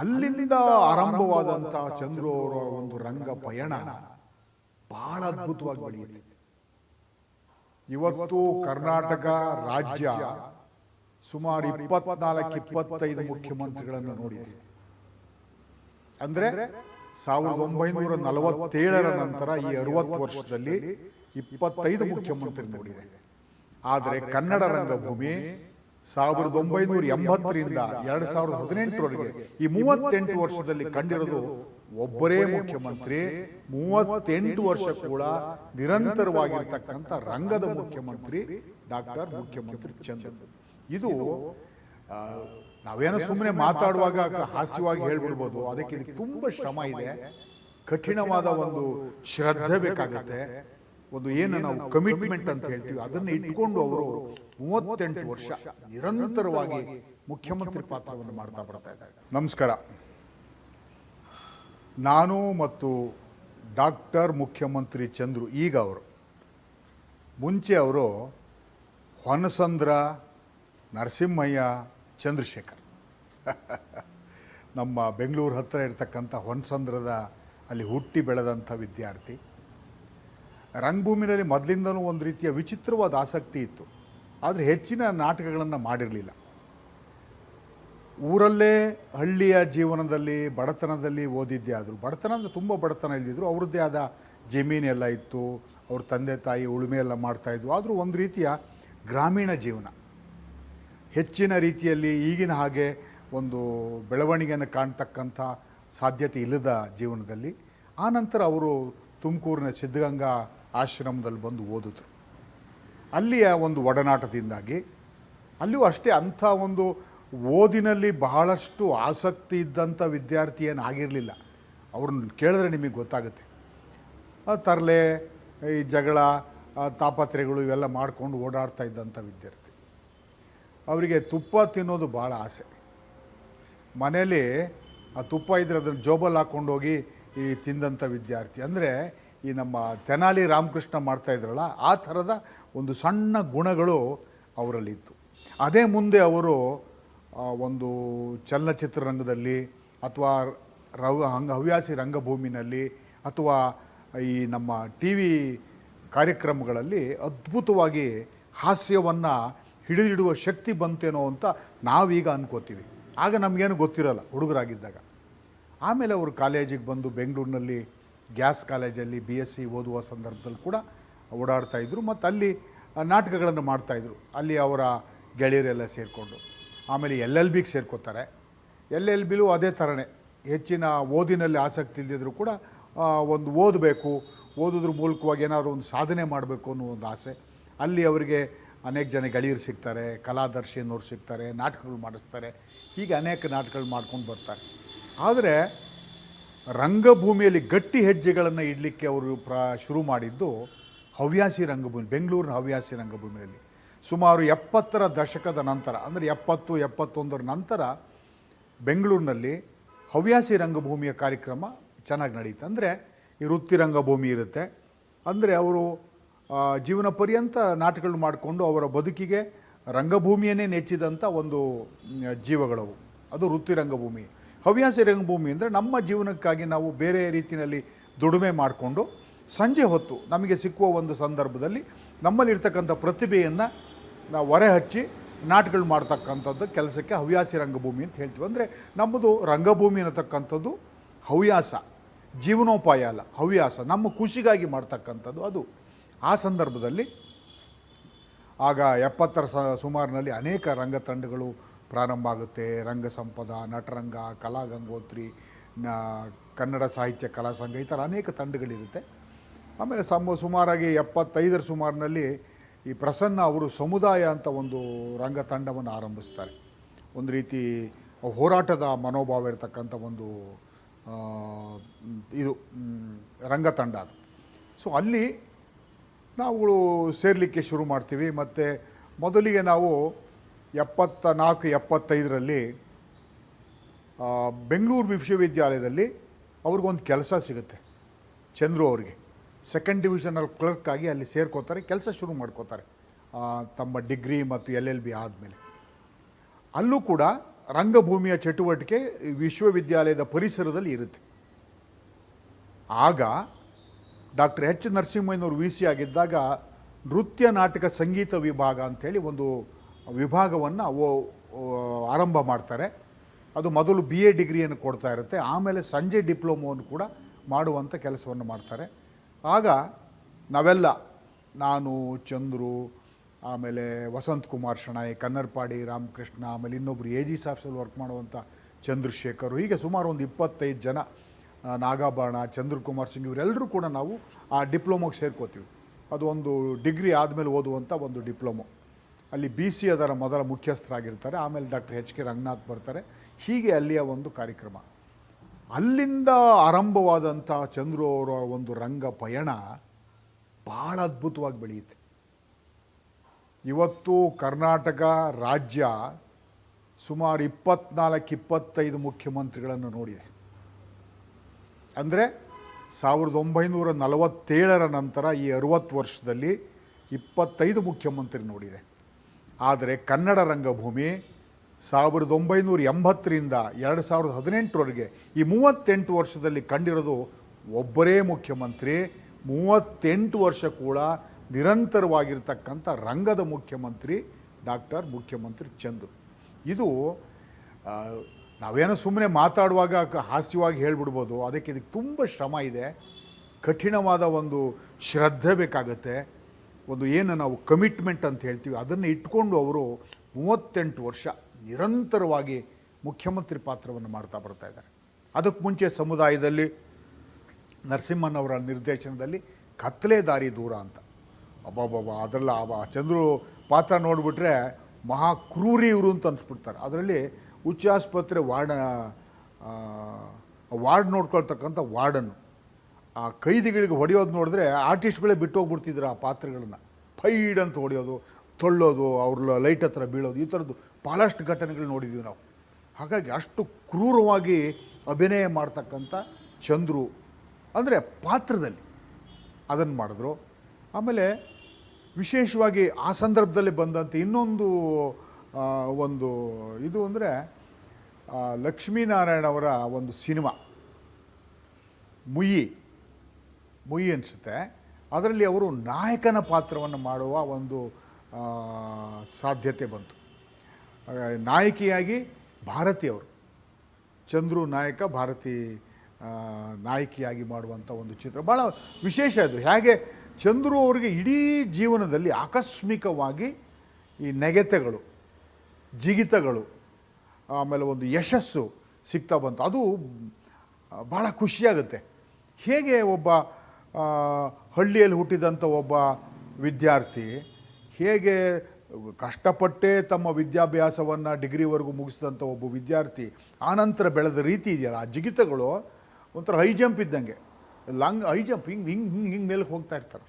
ಅಲ್ಲಿಂದ ಆರಂಭವಾದಂಥ ಚಂದ್ರು ಅವರ ಒಂದು ರಂಗ ಪಯಣ ಬಹಳ ಅದ್ಭುತವಾಗಿ ಬೆಳೆಯುತ್ತೆ. ಇವತ್ತು ಕರ್ನಾಟಕ ರಾಜ್ಯ ಸುಮಾರು ಇಪ್ಪತ್ನಾಲ್ಕು ಇಪ್ಪತ್ತೈದು ಮುಖ್ಯಮಂತ್ರಿಗಳನ್ನು ನೋಡಿದೆ. ಅಂದ್ರೆ ಸಾವಿರದ ಒಂಬೈನೂರ ನಲವತ್ತೇಳರ ನಂತರ ಈ ಅರವತ್ತು ವರ್ಷದಲ್ಲಿ ಇಪ್ಪತ್ತೈದು ಮುಖ್ಯಮಂತ್ರಿ ನೋಡಿದೆ. ಆದರೆ ಕನ್ನಡ ರಂಗಭೂಮಿ ಸಾವಿರದ ಒಂಬೈನೂರ ಎಂಬತ್ತರಿಂದ ಎರಡು ಸಾವಿರದ ಹದಿನೆಂಟರವರೆಗೆ ಈ ಮೂವತ್ತೆಂಟು ವರ್ಷದಲ್ಲಿ ಕಂಡಿರೋದು ಒಬ್ಬರೇ ಮುಖ್ಯಮಂತ್ರಿ, ಮೂವತ್ತೆಂಟು ವರ್ಷ ಕೂಡ ನಿರಂತರವಾಗಿರ್ತಕ್ಕಂಥ ರಂಗದ ಮುಖ್ಯಮಂತ್ರಿ ಡಾಕ್ಟರ್ ಮುಖ್ಯಮಂತ್ರಿ ಚಂದ್ರ ಇದು ನಾವೇನೋ ಸುಮ್ಮನೆ ಮಾತಾಡುವಾಗ ಹಾಸ್ಯವಾಗಿ ಹೇಳ್ಬಿಡ್ಬೋದು, ಅದಕ್ಕೆ ತುಂಬ ಶ್ರಮ ಇದೆ. ಕಠಿಣವಾದ ಒಂದು ಶ್ರದ್ಧೆ ಬೇಕಾಗುತ್ತೆ. ಒಂದು ಏನು ನಾವು ಕಮಿಟ್ಮೆಂಟ್ ಅಂತ ಹೇಳ್ತೀವಿ, ಅದನ್ನ ಇಟ್ಕೊಂಡು ಅವರು ಮೂವತ್ತೆಂಟು ವರ್ಷ ನಿರಂತರವಾಗಿ ಮುಖ್ಯಮಂತ್ರಿ ಪಾತ್ರವನ್ನು ಮಾಡ್ತಾ ಬರ್ತಾ ಇದ್ದಾರೆ. ನಮಸ್ಕಾರ. ನಾನು ಮತ್ತು ಡಾಕ್ಟರ್ ಮುಖ್ಯಮಂತ್ರಿ ಚಂದ್ರು, ಈಗ ಅವರು, ಮುಂಚೆ ಅವರು ಹೊನಸಂದ್ರ, ನರಸಿಂಹಯ್ಯ, ಚಂದ್ರಶೇಖರ್. ನಮ್ಮ ಬೆಂಗಳೂರು ಹತ್ತಿರ ಇರ್ತಕ್ಕಂಥ ಹೊನಸಂದ್ರದ ಅಲ್ಲಿ ಹುಟ್ಟಿ ಬೆಳೆದಂಥ ವಿದ್ಯಾರ್ಥಿ. ರಂಗಭೂಮಿನಲ್ಲಿ ಮೊದಲಿಂದಲೂ ಒಂದು ರೀತಿಯ ವಿಚಿತ್ರವಾದ ಆಸಕ್ತಿ ಇತ್ತು. ಆದರೆ ಹೆಚ್ಚಿನ ನಾಟಕಗಳನ್ನು ಮಾಡಿರಲಿಲ್ಲ. ಊರಲ್ಲೇ ಹಳ್ಳಿಯ ಜೀವನದಲ್ಲಿ, ಬಡತನದಲ್ಲಿ ಓದಿದ್ದೇ ಆದರೂ. ಬಡತನ ಅಂದರೆ ತುಂಬ ಬಡತನ ಇದ್ದಿದ್ರು ಅವ್ರದ್ದೇ ಆದ ಜಮೀನೆಲ್ಲ ಇತ್ತು, ಅವ್ರ ತಂದೆ ತಾಯಿ ಉಳುಮೆ ಎಲ್ಲ ಮಾಡ್ತಾಯಿದ್ರು ಆದರೂ ಒಂದು ರೀತಿಯ ಗ್ರಾಮೀಣ ಜೀವನ. ಹೆಚ್ಚಿನ ರೀತಿಯಲ್ಲಿ ಈಗಿನ ಹಾಗೆ ಒಂದು ಬೆಳವಣಿಗೆಯನ್ನು ಕಾಣ್ತಕ್ಕಂಥ ಸಾಧ್ಯತೆ ಇಲ್ಲದ ಜೀವನದಲ್ಲಿ. ಆನಂತರ ಅವರು ತುಮಕೂರಿನ ಸಿದ್ಧಗಂಗಾ ಆಶ್ರಮದಲ್ಲಿ ಬಂದು ಓದಿದ್ರು. ಅಲ್ಲಿಯ ಒಂದು ಒಡನಾಟದಿಂದಾಗಿ ಅಲ್ಲಿಯೂ ಅಷ್ಟೇ ಅಂಥ ಒಂದು ಓದಿನಲ್ಲಿ ಬಹಳಷ್ಟು ಆಸಕ್ತಿ ಇದ್ದಂಥ ವಿದ್ಯಾರ್ಥಿ ಏನು ಆಗಿರಲಿಲ್ಲ. ಅವ್ರನ್ನ ಕೇಳಿದ್ರೆ ನಿಮಗೆ ಗೊತ್ತಾಗುತ್ತೆ. ತರಲೆ, ಈ ಜಗಳ ತಾಪತ್ರೆಗಳು ಇವೆಲ್ಲ ಮಾಡಿಕೊಂಡು ಓಡಾಡ್ತಾ ಇದ್ದಂಥ ವಿದ್ಯಾರ್ಥಿ. ಅವರಿಗೆ ತುಪ್ಪ ತಿನ್ನೋದು ಭಾಳ ಆಸೆ. ಮನೇಲಿ ಆ ತುಪ್ಪ ಇದ್ರೆ ಅದನ್ನು ಜೋಬಲ್ಲಿ ಹಾಕ್ಕೊಂಡೋಗಿ ಈ ತಿಂದಂಥ ವಿದ್ಯಾರ್ಥಿ. ಅಂದರೆ ಈ ನಮ್ಮ ತೆನಾಲಿ ರಾಮಕೃಷ್ಣ ಮಾಡ್ತಾ ಇದ್ರಲ್ಲ, ಆ ಥರದ ಒಂದು ಸಣ್ಣ ಗುಣಗಳು ಅವರಲ್ಲಿತ್ತು. ಅದೇ ಮುಂದೆ ಅವರು ಒಂದು ಚಲನಚಿತ್ರರಂಗದಲ್ಲಿ ಅಥವಾ ರವ, ಹಂಗ, ಹವ್ಯಾಸಿ ರಂಗಭೂಮಿನಲ್ಲಿ ಅಥವಾ ಈ ನಮ್ಮ ಟಿ ವಿ ಕಾರ್ಯಕ್ರಮಗಳಲ್ಲಿ ಅದ್ಭುತವಾಗಿ ಹಾಸ್ಯವನ್ನು ಹಿಡಿದಿಡುವ ಶಕ್ತಿ ಬಂತೇನೋ ಅಂತ ನಾವೀಗ ಅನ್ಕೋತೀವಿ. ಆಗ ನಮಗೇನು ಗೊತ್ತಿರಲ್ಲ ಹುಡುಗರಾಗಿದ್ದಾಗ. ಆಮೇಲೆ ಅವರು ಕಾಲೇಜಿಗೆ ಬಂದು ಬೆಂಗಳೂರಿನಲ್ಲಿ ಗ್ಯಾಸ್ ಕಾಲೇಜಲ್ಲಿ ಬಿ ಎಸ್ ಸಿ ಓದುವ ಸಂದರ್ಭದಲ್ಲಿ ಕೂಡ ಓಡಾಡ್ತಾಯಿದ್ರು ಮತ್ತು ಅಲ್ಲಿ ನಾಟಕಗಳನ್ನು ಮಾಡ್ತಾಯಿದ್ರು ಅಲ್ಲಿ ಅವರ ಗೆಳೆಯರೆಲ್ಲ ಸೇರಿಕೊಂಡು. ಆಮೇಲೆ ಎಲ್ ಎಲ್ ಬಿಗೆ ಸೇರ್ಕೋತಾರೆ. ಎಲ್ ಎಲ್ ಬಿಲೂ ಅದೇ ಥರನೇ. ಹೆಚ್ಚಿನ ಓದಿನಲ್ಲಿ ಆಸಕ್ತಿ ಇಲ್ಲದಿದ್ದರೂ ಕೂಡ ಒಂದು ಓದಬೇಕು. ಓದೋದ್ರ ಮೂಲಕವಾಗಿ ಏನಾದರೂ ಒಂದು ಸಾಧನೆ ಮಾಡಬೇಕು ಅನ್ನೋ ಒಂದು ಆಸೆ. ಅಲ್ಲಿ ಅವರಿಗೆ ಅನೇಕ ಜನ ಗೆಳೆಯರು ಸಿಗ್ತಾರೆ ಕಲಾದರ್ಶಿ ಅನ್ನೋರು ಸಿಗ್ತಾರೆ, ನಾಟಕಗಳು ಮಾಡಿಸ್ತಾರೆ. ಹೀಗೆ ಅನೇಕ ನಾಟಕಗಳು ಮಾಡ್ಕೊಂಡು ಬರ್ತಾರೆ. ಆದರೆ ರಂಗಭೂಮಿಯಲ್ಲಿ ಗಟ್ಟಿ ಹೆಜ್ಜೆಗಳನ್ನು ಇಡಲಿಕ್ಕೆ ಅವರು ಪ್ರ ಶುರು ಮಾಡಿದ್ದು ಹವ್ಯಾಸಿ ರಂಗಭೂಮಿ, ಬೆಂಗಳೂರಿನ ಹವ್ಯಾಸಿ ರಂಗಭೂಮಿಯಲ್ಲಿ. ಸುಮಾರು ಎಪ್ಪತ್ತರ ದಶಕದ ನಂತರ, ಅಂದರೆ ಎಪ್ಪತ್ತು, ಎಪ್ಪತ್ತೊಂದರ ನಂತರ ಬೆಂಗಳೂರಿನಲ್ಲಿ ಹವ್ಯಾಸಿ ರಂಗಭೂಮಿಯ ಕಾರ್ಯಕ್ರಮ ಚೆನ್ನಾಗಿ ನಡೀತು. ಅಂದರೆ ಈ ವೃತ್ತಿ ರಂಗಭೂಮಿ ಇರುತ್ತೆ. ಅಂದರೆ ಅವರು ಜೀವನ ಪರ್ಯಂತ ನಾಟಕಗಳು ಮಾಡಿಕೊಂಡು ಅವರ ಬದುಕಿಗೆ ರಂಗಭೂಮಿಯನ್ನೇ ನೆಚ್ಚಿದಂಥ ಒಂದು ಜೀವಗಳವು. ಅದು ವೃತ್ತಿ ರಂಗಭೂಮಿ. ಹವ್ಯಾಸಿ ರಂಗಭೂಮಿ ಅಂದರೆ ನಮ್ಮ ಜೀವನಕ್ಕಾಗಿ ನಾವು ಬೇರೆ ರೀತಿಯಲ್ಲಿ ದುಡಿಮೆ ಮಾಡಿಕೊಂಡು ಸಂಜೆ ಹೊತ್ತು ನಮಗೆ ಸಿಕ್ಕುವ ಒಂದು ಸಂದರ್ಭದಲ್ಲಿ ನಮ್ಮಲ್ಲಿರ್ತಕ್ಕಂಥ ಪ್ರತಿಭೆಯನ್ನು ನಾವು ಹೊರೆ ಹಚ್ಚಿ ನಾಟಕಗಳು ಮಾಡ್ತಕ್ಕಂಥದ್ದು ಕೆಲಸಕ್ಕೆ ಹವ್ಯಾಸಿ ರಂಗಭೂಮಿ ಅಂತ ಹೇಳ್ತೀವಿ. ಅಂದರೆ ನಮ್ಮದು ರಂಗಭೂಮಿ ಅನ್ನತಕ್ಕಂಥದ್ದು ಹವ್ಯಾಸ, ಜೀವನೋಪಾಯ ಅಲ್ಲ, ಹವ್ಯಾಸ. ನಮ್ಮ ಖುಷಿಗಾಗಿ ಮಾಡ್ತಕ್ಕಂಥದ್ದು ಅದು. ಆ ಸಂದರ್ಭದಲ್ಲಿ ಆಗ ಎಪ್ಪತ್ತರ ಸ, ಸುಮಾರಿನಲ್ಲಿ ಅನೇಕ ರಂಗ ತಂಡಗಳು ಪ್ರಾರಂಭ ಆಗುತ್ತೆ. ರಂಗ ಸಂಪದ ನಟರಂಗ ಕಲಾ ಗಂಗೋತ್ರಿ ಕನ್ನಡ ಸಾಹಿತ್ಯ ಕಲಾ ಸಂಘ ಈ ಥರ ಅನೇಕ ತಂಡಗಳಿರುತ್ತೆ. ಆಮೇಲೆ ಸಮ ಸುಮಾರಾಗಿ ಎಪ್ಪತ್ತೈದರ ಸುಮಾರಿನಲ್ಲಿ ಈ ಪ್ರಸನ್ನ ಅವರು ಸಮುದಾಯ ಅಂತ ಒಂದು ರಂಗ ತಂಡವನ್ನು ಆರಂಭಿಸ್ತಾರೆ. ಒಂದು ರೀತಿ ಹೋರಾಟದ ಮನೋಭಾವ ಇರತಕ್ಕಂಥ ಒಂದು ಇದು ಮ್, ರಂಗ ತಂಡ ಅದು. ಸೊ ಅಲ್ಲಿ ನಾವುಗಳು ಸೇರಲಿಕ್ಕೆ ಶುರು ಮಾಡ್ತೀವಿ. ಮತ್ತು ಮೊದಲಿಗೆ ನಾವು ಎಪ್ಪತ್ತ ನಾಲ್ಕು ಎಪ್ಪತ್ತೈದರಲ್ಲಿ ಬೆಂಗಳೂರು ವಿಶ್ವವಿದ್ಯಾಲಯದಲ್ಲಿ ಅವ್ರಿಗೊಂದು ಕೆಲಸ ಸಿಗುತ್ತೆ. ಚಂದ್ರು ಅವರಿಗೆ. ಸೆಕೆಂಡ್ ಡಿವಿಷನಲ್ ಕ್ಲರ್ಕ್ ಆಗಿ ಅಲ್ಲಿ ಸೇರ್ಕೋತಾರೆ, ಕೆಲಸ ಶುರು ಮಾಡ್ಕೋತಾರೆ ತಮ್ಮ ಡಿಗ್ರಿ ಮತ್ತು ಎಲ್ ಎಲ್ ಬಿ ಆದಮೇಲೆ. ಅಲ್ಲೂ ಕೂಡ ರಂಗಭೂಮಿಯ ಚಟುವಟಿಕೆ ವಿಶ್ವವಿದ್ಯಾಲಯದ ಪರಿಸರದಲ್ಲಿ ಇರುತ್ತೆ. ಆಗ ಡಾಕ್ಟರ್ ಎಚ್ ನರಸಿಂಹಯ್ಯನವರು ವಿ ಸಿ ಆಗಿದ್ದಾಗ ನೃತ್ಯ ನಾಟಕ ಸಂಗೀತ ವಿಭಾಗ ಅಂಥೇಳಿ ಒಂದು ವಿಭಾಗವನ್ನು ಆರಂಭ ಮಾಡ್ತಾರೆ. ಅದು ಮೊದಲು ಬಿ ಎ ಡಿಗ್ರಿಯನ್ನು ಕೊಡ್ತಾ ಇರುತ್ತೆ. ಆಮೇಲೆ ಸಂಜೆ ಡಿಪ್ಲೊಮೋವನ್ನು ಕೂಡ ಮಾಡುವಂಥ ಕೆಲಸವನ್ನು ಮಾಡ್ತಾರೆ. ಆಗ ನಾವೆಲ್ಲ, ನಾನು, ಚಂದ್ರು, ಆಮೇಲೆ ವಸಂತ್ ಕುಮಾರ್ ಶಣಾಯ್ ಕನ್ನರ್ಪಾಡಿ ರಾಮಕೃಷ್ಣ, ಆಮೇಲೆ ಇನ್ನೊಬ್ಬರು ಎ ಜಿ ಸಾಫ್ಸಲ್ಲಿ ವರ್ಕ್ ಮಾಡುವಂಥ ಚಂದ್ರಶೇಖರ್, ಹೀಗೆ ಸುಮಾರು ಒಂದು ಇಪ್ಪತ್ತೈದು ಜನ ನಾಗಾಭರಣ, ಚಂದ್ರಕುಮಾರ್ ಸಿಂಗ್ ಇವರೆಲ್ಲರೂ ಕೂಡ ನಾವು ಆ ಡಿಪ್ಲೊಮೋಗೆ ಸೇರ್ಕೋತೀವಿ. ಅದು ಒಂದು ಡಿಗ್ರಿ ಆದಮೇಲೆ ಓದುವಂಥ ಒಂದು ಡಿಪ್ಲೊಮೊ. ಅಲ್ಲಿ ಬಿ ಸಿ ಅದರ ಮೊದಲ ಮುಖ್ಯಸ್ಥರಾಗಿರ್ತಾರೆ. ಆಮೇಲೆ ಡಾಕ್ಟರ್ ಎಚ್ ಕೆ ರಂಗನಾಥ್ ಬರ್ತಾರೆ. ಹೀಗೆ ಅಲ್ಲಿಯ ಒಂದು ಕಾರ್ಯಕ್ರಮ. ಅಲ್ಲಿಂದ ಆರಂಭವಾದಂಥ ಚಂದ್ರು ಅವರ ಒಂದು ರಂಗ ಪಯಣ ಭಾಳ ಅದ್ಭುತವಾಗಿ ಬೆಳೆಯುತ್ತೆ. ಇವತ್ತು ಕರ್ನಾಟಕ ರಾಜ್ಯ ಸುಮಾರು ಇಪ್ಪತ್ನಾಲ್ಕು, ಇಪ್ಪತ್ತೈದು ಮುಖ್ಯಮಂತ್ರಿಗಳನ್ನು ನೋಡಿದೆ. ಅಂದರೆ ಸಾವಿರದ ಒಂಬೈನೂರ ನಲವತ್ತೇಳರ ನಂತರ ಈ ಅರುವತ್ತು ವರ್ಷದಲ್ಲಿ ಇಪ್ಪತ್ತೈದು ಮುಖ್ಯಮಂತ್ರಿ ನೋಡಿದೆ. ಆದರೆ ಕನ್ನಡ ರಂಗಭೂಮಿ ಸಾವಿರದ ಒಂಬೈನೂರ ಎಂಬತ್ತರಿಂದ ಎರಡು ಸಾವಿರದ ಹದಿನೆಂಟರವರೆಗೆ ಈ ಮೂವತ್ತೆಂಟು ವರ್ಷದಲ್ಲಿ ಕಂಡಿರೋದು ಒಬ್ಬರೇ ಮುಖ್ಯಮಂತ್ರಿ, ಮೂವತ್ತೆಂಟು ವರ್ಷ ಕೂಡ ನಿರಂತರವಾಗಿರ್ತಕ್ಕಂಥ ರಂಗದ ಮುಖ್ಯಮಂತ್ರಿ ಡಾಕ್ಟರ್ ಮುಖ್ಯಮಂತ್ರಿ ಚಂದ್ರು. ಇದು ನಾವೇನೋ ಸುಮ್ಮನೆ ಮಾತಾಡುವಾಗ ಹಾಸ್ಯವಾಗಿ ಹೇಳ್ಬಿಡ್ಬೋದು, ಅದಕ್ಕೆ ಇದಕ್ಕೆ ತುಂಬ ಶ್ರಮ ಇದೆ. ಕಠಿಣವಾದ ಒಂದು ಶ್ರದ್ಧೆ ಬೇಕಾಗತ್ತೆ. ಒಂದು ಏನು ನಾವು ಕಮಿಟ್ಮೆಂಟ್ ಅಂತ ಹೇಳ್ತೀವಿ, ಅದನ್ನು ಇಟ್ಕೊಂಡು ಅವರು ಮೂವತ್ತೆಂಟು ವರ್ಷ ನಿರಂತರವಾಗಿ ಮುಖ್ಯಮಂತ್ರಿ ಪಾತ್ರವನ್ನು ಮಾಡ್ತಾ ಬರ್ತಾ ಇದ್ದಾರೆ. ಅದಕ್ಕೆ ಮುಂಚೆ ಸಮುದಾಯದಲ್ಲಿ, ನರಸಿಂಹನವರ ನಿರ್ದೇಶನದಲ್ಲಿ ಕತ್ತಲೆ ದಾರಿ ದೂರ ಅಂತ. ಅಬ್ಬಬ್ಬಬ್ಬ, ಅದರಲ್ಲ ಅವ ಚಂದ್ರು ಪಾತ್ರ ನೋಡಿಬಿಟ್ರೆ ಮಹಾ ಕ್ರೂರಿ ಇವರು ಅಂತ ಅನ್ಸ್ಬಿಡ್ತಾರೆ. ಅದರಲ್ಲಿ ಉಚ್ಚಾಸ್ಪತ್ರೆ ವಾರ್ಡ್ ವಾರ್ಡ್ ನೋಡ್ಕೊಳ್ತಕ್ಕಂಥ ವಾರ್ಡನ್ನು. ಆ ಕೈದಿಗಳಿಗೆ ಹೊಡೆಯೋದು ನೋಡಿದ್ರೆ ಆರ್ಟಿಸ್ಟ್ಗಳೇ ಬಿಟ್ಟು ಹೋಗ್ಬಿಡ್ತಿದ್ರು ಆ ಪಾತ್ರಗಳನ್ನು. ಫೈಡ್ ಅಂತ ಹೊಡೆಯೋದು, ತೊಳ್ಳೋದು, ಅವ್ರ ಲೈಟ್ ಹತ್ರ ಬೀಳೋದು, ಈ ಥರದ್ದು ಭಾಳಷ್ಟು ಘಟನೆಗಳು ನೋಡಿದ್ದೀವಿ ನಾವು. ಹಾಗಾಗಿ ಅಷ್ಟು ಕ್ರೂರವಾಗಿ ಅಭಿನಯ ಮಾಡ್ತಕ್ಕಂಥ ಚಂದ್ರು ಅಂದರೆ ಪಾತ್ರದಲ್ಲಿ ಅದನ್ನು ಮಾಡಿದ್ರು. ಆಮೇಲೆ ವಿಶೇಷವಾಗಿ ಆ ಸಂದರ್ಭದಲ್ಲಿ ಬಂದಂಥ ಇನ್ನೊಂದು ಒಂದು ಇದು ಅಂದರೆ ಲಕ್ಷ್ಮೀನಾರಾಯಣ ಅವರ ಒಂದು ಸಿನಿಮಾ ಮುಯಿ ಮುಯಿ ಅನಿಸುತ್ತೆ. ಅದರಲ್ಲಿ ಅವರು ನಾಯಕನ ಪಾತ್ರವನ್ನು ಮಾಡುವ ಒಂದು ಸಾಧ್ಯತೆ ಬಂತು. ನಾಯಕಿಯಾಗಿ ಭಾರತಿ ಅವರು, ಚಂದ್ರು ನಾಯಕ ಭಾರತಿ ನಾಯಕಿಯಾಗಿ ಮಾಡುವಂಥ ಒಂದು ಚಿತ್ರ. ಭಾಳ ವಿಶೇಷ ಅದು. ಹೇಗೆ ಚಂದ್ರು ಅವರಿಗೆ ಇಡೀ ಜೀವನದಲ್ಲಿ ಆಕಸ್ಮಿಕವಾಗಿ ಈ ನೆಗೆತಗಳು, ಜಿಗಿತಗಳು, ಆಮೇಲೆ ಒಂದು ಯಶಸ್ಸು ಸಿಗ್ತಾ ಬಂತು. ಅದು ಭಾಳ ಖುಷಿಯಾಗುತ್ತೆ. ಹೇಗೆ ಒಬ್ಬ ಹಳ್ಳಿಯಲ್ಲಿ ಹುಟ್ಟಿದಂಥ ಒಬ್ಬ ವಿದ್ಯಾರ್ಥಿ ಹೇಗೆ ಕಷ್ಟಪಟ್ಟೇ ತಮ್ಮ ವಿದ್ಯಾಭ್ಯಾಸವನ್ನು ಡಿಗ್ರಿವರೆಗೂ ಮುಗಿಸಿದಂಥ ಒಬ್ಬ ವಿದ್ಯಾರ್ಥಿ ಆನಂತರ ಬೆಳೆದ ರೀತಿ ಇದೆಯಲ್ಲ, ಆ ಜಿಗಿತಗಳು ಒಂಥರ ಹೈ ಜಂಪ್ ಇದ್ದಂಗೆ. ಲಾಂಗ್ ಹೈ ಜಂಪ್, ಹಿಂಗೆ ಹಿಂಗೆ ಹಿಂಗೆ ಹಿಂಗೆ ಮೇಲಕ್ಕೆ ಹೋಗ್ತಾ ಇರ್ತಾರೆ